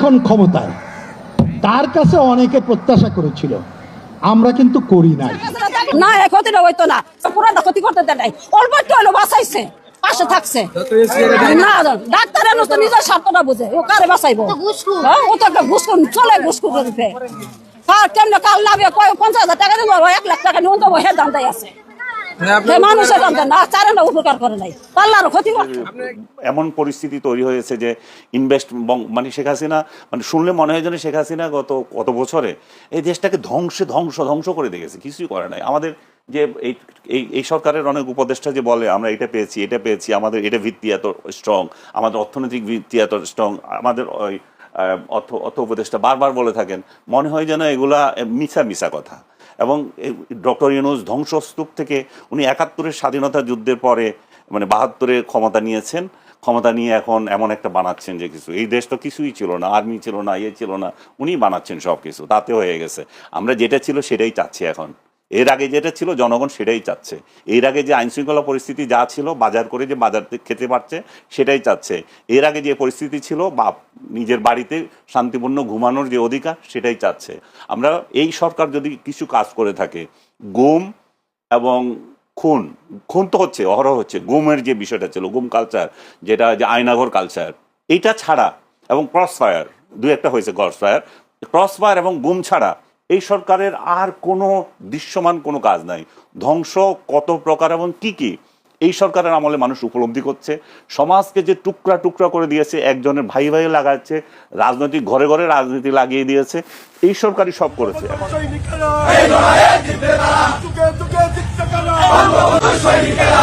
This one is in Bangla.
এখন ক্ষমতায়। তার কাছে অনেকে প্রত্যাশা করেছিল আমরা কিন্তু করি নাই। না এই ক্ষতিটা হইতো না। পুরাটা ক্ষতি করতে দেয় নাই। অল্প একটু হলো বাঁচাইছে পাশে থাকছে। না ডাক্তার এনে তো নিজের স্বার্থটা বুঝে ও কারে বাঁচাইবো? হ্যাঁ, ও তো একটা ঘুষখুন চলে ঘুষখুন রূপে কার কেমনে কাল কয় পঞ্চাশ হাজার টাকা দিব এক লাখ টাকা নিয়ে দেবো হে দাম দেয় আছে। মানুষের না উপকার করে নাই। পাল্লারও ক্ষতি এমন পরিস্থিতি তৈরি হয়েছে যে ইনভেস্ট মানে শেখ হাসিনা মানে শুনলে মনে হয় যেন শেখ হাসিনা গত কত বছরে এই দেশটাকে ধ্বংসে ধ্বংস ধ্বংস করে দেখেছে কিছুই করে নাই। আমাদের যে এই এই এই সরকারের অনেক উপদেষ্টা যে বলে আমরা এটা পেয়েছি এটা পেয়েছি আমাদের এটা ভিত্তি এত স্ট্রং আমাদের অর্থনৈতিক ভিত্তি এত স্ট্রং আমাদের ওই অর্থ অর্থ উপদেষ্টা বারবার বলে থাকেন, মনে হয় যেন এগুলা মিছা মিছা কথা। এবং ডক্টর ইউনুস ধ্বংসস্তূপ থেকে উনি একাত্তরের স্বাধীনতা যুদ্ধের পরে মানে বাহাত্তরে ক্ষমতা নিয়েছেন। ক্ষমতা নিয়ে এখন এমন একটা বানাচ্ছেন যে কিছু। এই দেশ তো কিছুই ছিল না, আর্মি ছিল না ইয়ে ছিল না উনি বানাচ্ছেন সব কিছু তাতে হয়ে গেছে। আমরা যেটা ছিল সেটাই চাচ্ছি এখন। এর আগে যেটা ছিল, জনগণ সেটাই চাচ্ছে। এর আগে যে আইনশৃঙ্খলা পরিস্থিতি যা ছিল, বাজার করে যে বাজার খেতে পারছে, সেটাই চাচ্ছে। এর আগে যে পরিস্থিতি ছিল, বা নিজের বাড়িতে শান্তিপূর্ণ ঘুমানোর যে অধিকার, সেটাই চাচ্ছে। আমরা এই সরকার যদি কিছু কাজ করে থাকে, গুম এবং খুন খুন তো হচ্ছে, অহরহ হচ্ছে, গুমের যে বিষয়টা ছিল, গুম কালচার যেটা যে আয়নাঘর কালচার এইটা ছাড়া এবং ক্রস ফায়ার দু একটা হয়েছে ক্রস ফায়ার ক্রস ফায়ার এবং গুম ছাড়া এই সরকারের আর কোনো দৃশ্যমান কোনো কাজ নাই। ধ্বংস কত প্রকার এবং কি কি? এই সরকারের আমলে মানুষ উপলব্ধি করছে। সমাজকে যে টুকরা টুকরা করে দিয়েছে, একজনের ভাই ভাই লাগাচ্ছে, রাজনৈতিক ঘরে ঘরে রাজনীতি লাগিয়ে দিয়েছে, এই সরকারই সব করেছে। সৈনিকেরা